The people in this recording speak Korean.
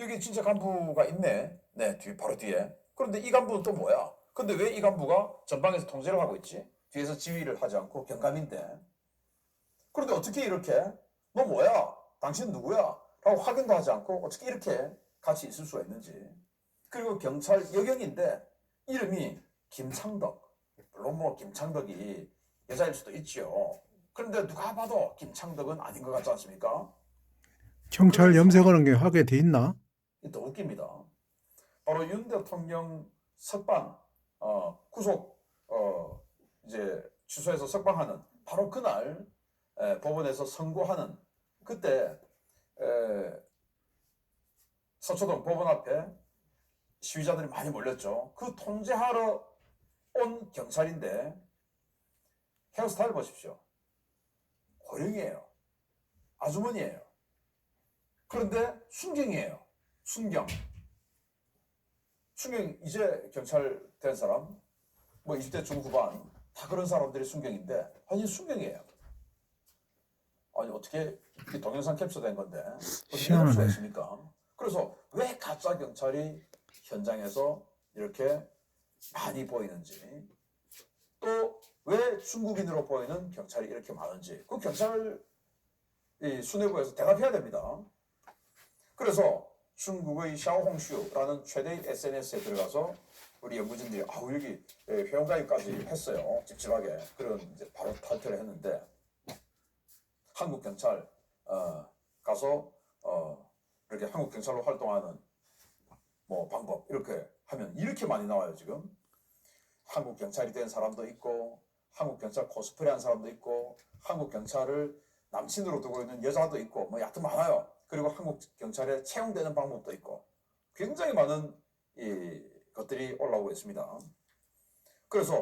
여기 진짜 간부가 있네. 네, 뒤 바로 뒤에. 그런데 이 간부는 또 뭐야? 근데 왜 이 간부가 전방에서 통제를 하고 있지? 뒤에서 지휘를 하지 않고 경감인데. 그런데 어떻게 이렇게 너 뭐야? 당신 누구야? 라고 확인도 하지 않고 어떻게 이렇게 같이 있을 수가 있는지. 그리고 경찰 여경인데 이름이 김창덕. 물론 뭐 김창덕이 여자일 수도 있죠. 그런데 누가 봐도 김창덕은 아닌 것 같지 않습니까? 경찰 염색하는 게 하게 돼 있나? 이더 웃깁니다. 바로 윤 대통령 석방 어, 구속 어, 이제 취소해서 석방하는 바로 그날 에, 법원에서 선고하는 그때 에, 서초동 법원 앞에 시위자들이 많이 몰렸죠. 그 통제하러 온 경찰인데 헤어스타일 보십시오. 고령이에요. 아주머니예요. 그런데 순경이에요. 순경. 순경 이제 경찰 된 사람 뭐 20대 중후반 다 그런 사람들이 순경인데 아니 순경이에요. 아니 어떻게 동영상 캡처된 건데 어떻게 이럴 수가. 있습니까? 그래서 왜 가짜 경찰이 현장에서 이렇게 많이 보이는지 또 왜 중국인으로 보이는 경찰이 이렇게 많은지 그 경찰 이 수뇌부에서 대답해야 됩니다. 그래서 중국의 샤오홍슈라는 최대의 SNS에 들어가서 우리 연구진들이 아우 여기 예, 회원가입까지 했어요. 찝찝하게 그런 이제 바로 탈퇴를 했는데 한국 경찰 어, 가서 어, 이렇게 한국 경찰로 활동하는 뭐 방법 이렇게 하면 이렇게 많이 나와요 지금 한국 경찰이 된 사람도 있고 한국 경찰 코스프레 한 사람도 있고 한국 경찰을 남친으로 두고 있는 여자도 있고 뭐 여하튼 많아요. 그리고 한국 경찰에 채용되는 방법도 있고 굉장히 많은 이 것들이 올라오고 있습니다. 그래서